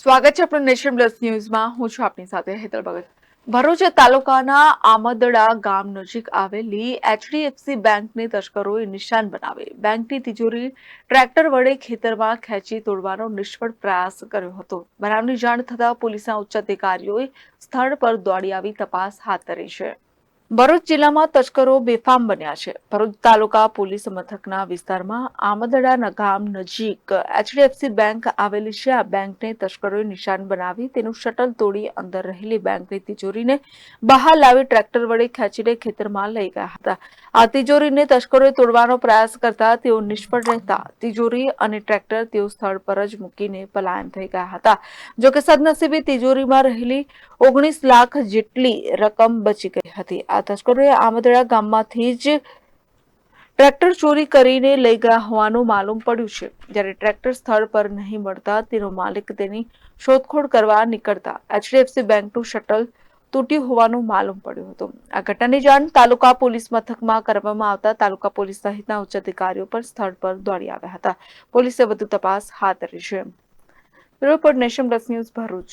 સ્વાગત છે આપણું નેશન પ્લસ ન્યૂઝમાં. હું છું આપની સાથે હેતલ ભગત. ભરૂચ તાલુકાના આમદડા ગામ નજીક આવેલી એચડીએફસી બેંકને તસ્કરોએ નિશાન બનાવી. બેંકની તિજોરી ટ્રેક્ટર વડે ખેતરમાં ખેંચી તોડવાનો નિષ્ફળ પ્રયાસ કર્યો હતો. બનાવની જાણ થતાં પોલીસના ઉચ્ચ અધિકારીઓએ સ્થળ પર દોડી આવી તપાસ હાથ ધરી છે. ભરૂચ જિલ્લામાં તસ્કરો બેફામ બન્યા છે. ભરૂચ તાલુકા પોલીસ મથકના વિસ્તારમાં આમદડા ગામ નજીક એચડીએફસી બેંક આવેલી છે. આ બેંકને તસ્કરોએ નિશાન બનાવી તેનું શટલ તોડી અંદર રહેલી બેંકની તિજોરીને બહાર લાવી ટ્રેક્ટર વડે ખેંચીને ખેતરમાં લઈ ગયા હતા. આ તિજોરીને તસ્કરોએ તોડવાનો પ્રયાસ કરતા તેઓ નિષ્ફળ રહેતા તિજોરી અને ટ્રેક્ટર તેઓ સ્થળ પર જ મૂકીને પલાયન થઈ ગયા હતા. જોકે સદનસીબે તિજોરીમાં રહેલી ઓગણીસ લાખ જેટલી રકમ બચી ગઈ હતી. આ તસ્કરોએ આમદરા ગામમાંથી જ ટ્રેક્ટર ચોરી કરીને લઈ ગયા હોવાનું માલુમ પડ્યું છે. જ્યારે ટ્રેક્ટર સ્થળ પર નહીં મળતા, તેનો માલિક તેની શોધખોળ કરવા નીકળતા. એચડીએફસી બેંકનું શટલ તૂટ્યું હોવાનું માલુમ પડ્યું હતું. આ ઘટનાની જાણ તાલુકા પોલીસ મથકમાં કરવામાં આવતા તાલુકા પોલીસ સહિતના ઉચ્ચ અધિકારીઓ પર સ્થળ પર દોડી આવ્યા હતા. પોલીસે વધુ તપાસ હાથ ધરી છે. Report nation news Bharuch.